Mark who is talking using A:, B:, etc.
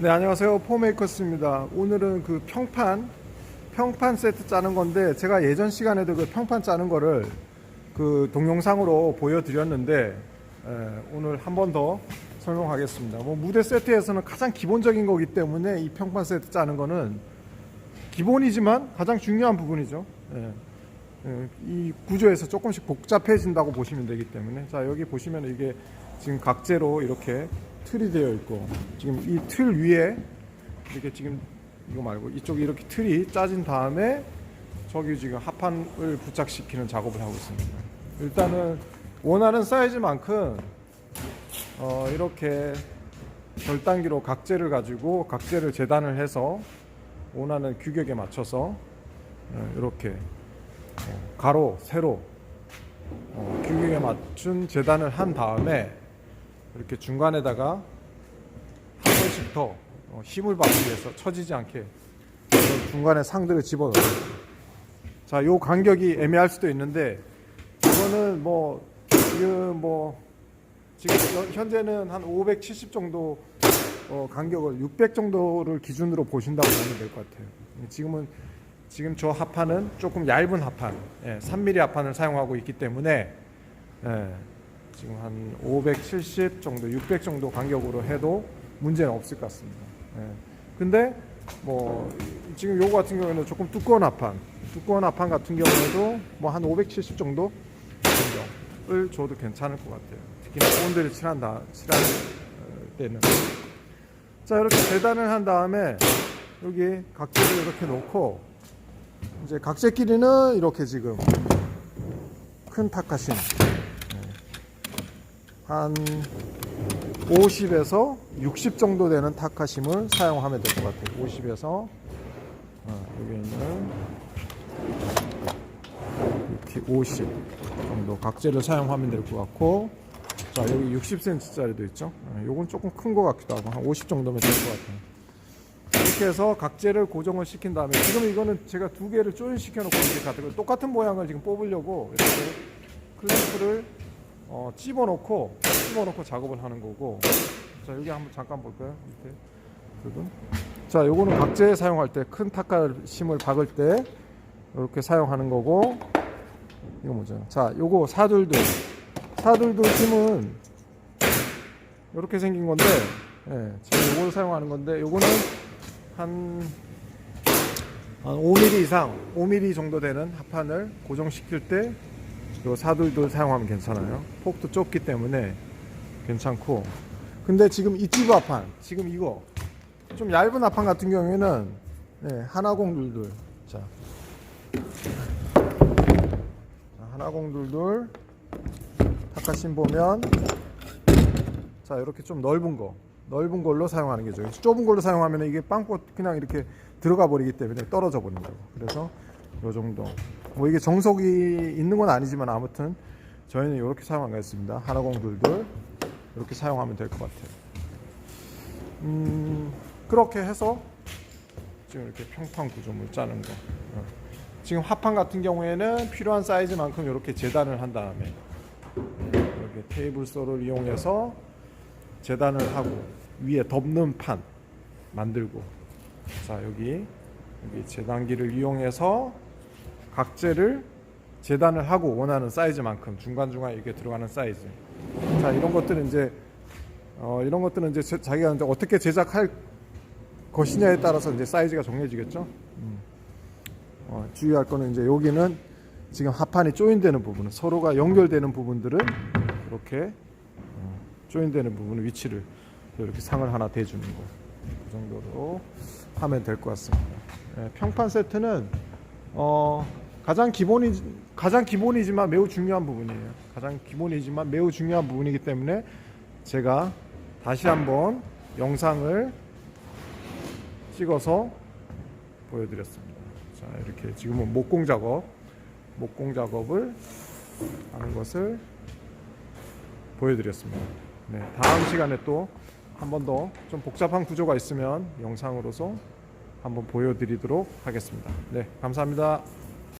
A: 네 안녕하세요. 포메이커스입니다. 오늘은 그 평판 평판 세트 짜는 건데 제가 예전 시간에도 그 평판 짜는 거를 그 동영상으로 보여드렸는데 에, 오늘 한 번 더 설명하겠습니다. 뭐 무대 세트에서는 가장 기본적인 거기 때문에 이 평판 세트 짜는 거는 기본이지만 가장 중요한 부분이죠. 예. 예, 이 구조에서 조금씩 복잡해진다고 보시면 되기 때문에. 자 여기 보시면 이게 지금 각재로 이렇게 틀이 되어 있고 지금 이 틀 위에 이렇게 지금 이거 말고 이쪽에 이렇게 틀이 짜진 다음에 저기 지금 합판을 부착시키는 작업을 하고 있습니다. 일단은 원하는 사이즈만큼 어 이렇게 절단기로 각재를 가지고 각재를 재단을 해서 원하는 규격에 맞춰서 어, 이렇게 어, 가로, 세로 어, 규격에 맞춘 재단을 한 다음에 이렇게 중간에다가 한 번씩 더 어, 힘을 받기 위해서 처지지 않게 중간에 상들을 집어넣어요. 자, 요 간격이 애매할 수도 있는데 이거는 뭐 지금 뭐 지금 현- 현재는 한 570 정도 어, 간격을 600 정도를 기준으로 보신다고 보면 될 것 같아요. 지금은 지금 저 합판은 조금 얇은 합판, 예, 3mm 합판을 사용하고 있기 때문에 예, 지금 한 570 정도, 600 정도 간격으로 해도 문제는 없을 것 같습니다. 예. 근데 뭐 지금 요거 같은 경우에는 조금 두꺼운 합판, 두꺼운 합판 같은 경우에도 뭐 한 570 정도 간격을 줘도 괜찮을 것 같아요. 특히나 본드를 칠한다, 칠할 어, 때는. 자 이렇게 재단을 한 다음에 여기 각재를 이렇게 놓고 이제 각재끼리는 이렇게 지금 큰 타카신 한 50에서 60 정도 되는 타카심을 사용하면 될 것 같아요. 50에서 어, 여기 있는 이렇게 50 정도 각재를 사용하면 될 것 같고 자 여기 60cm짜리도 있죠. 어, 요건 조금 큰 것 같기도 하고 한 50 정도면 될 것 같아요. 이렇게 해서 각재를 고정을 시킨 다음에 지금 이거는 제가 두 개를 조인시켜 놓고 이렇게 같은 똑같은 모양을 지금 뽑으려고 이렇게 클리프를 어, 집어넣고 집어넣고 작업을 하는 거고. 자 여기 한번 잠깐 볼까요? 밑에. 부분. 자 요거는 각재 사용할 때 큰 탁갈심을 박을 때 이렇게 사용하는 거고. 이거 뭐죠? 자 요거 사둘둘. 사둘둘 심은 이렇게 생긴 건데 예, 지금 요걸 사용하는 건데 요거는 한, 한 5mm 이상 5mm 정도 되는 합판을 고정시킬 때 요 사둘둘 사용하면 괜찮아요. 폭도 좁기 때문에 괜찮고. 근데 지금 이 찌부 합판, 지금 이거 좀 얇은 합판 같은 경우에는 네, 하나공 둘둘. 자, 자, 하나공 둘둘. 타카신 보면 자 이렇게 좀 넓은 거, 넓은 걸로 사용하는 게 좋아요. 좁은 걸로 사용하면 이게 빵꾸 그냥 이렇게 들어가 버리기 때문에 떨어져 버린다고. 그래서 요 정도. 뭐 이게 정석이 있는 건 아니지만 아무튼 저희는 이렇게 사용하겠습니다. 하나공 둘둘 이렇게 사용하면 될 것 같아요. 음, 그렇게 해서 지금 이렇게 평판 구조물 짜는 거. 어. 지금 합판 같은 경우에는 필요한 사이즈만큼 이렇게 재단을 한 다음에 이렇게 테이블 소를 이용해서 재단을 하고 위에 덮는 판 만들고 자 여기 여기 재단기를 이용해서 각재를 재단을 하고 원하는 사이즈만큼 중간중간 이렇게 들어가는 사이즈. 자, 이런 것들은 이제 어, 이런 것들은 이제 제- 자기가 이제 어떻게 제작할 것이냐에 따라서 이제 사이즈가 정해지겠죠. 음. 어, 주의할 거는 이제 여기는 지금 합판이 조인되는 부분은 서로가 연결되는 부분들은 이렇게 어, 조인되는 부분의 위치를 이렇게 상을 하나 대주는 거. 그 정도로 하면 될 것 같습니다. 예, 평판 세트는 어, 가장 기본이 가장 기본이지만 매우 중요한 부분이에요. 가장 기본이지만 매우 중요한 부분이기 때문에 제가 다시 한번 영상을 찍어서 보여드렸습니다. 자 이렇게 지금은 목공 작업, 목공 작업을 하는 것을 보여드렸습니다. 네, 다음 시간에 또 한 번 더 좀 복잡한 구조가 있으면 영상으로서 한번 보여드리도록 하겠습니다. 네, 감사합니다.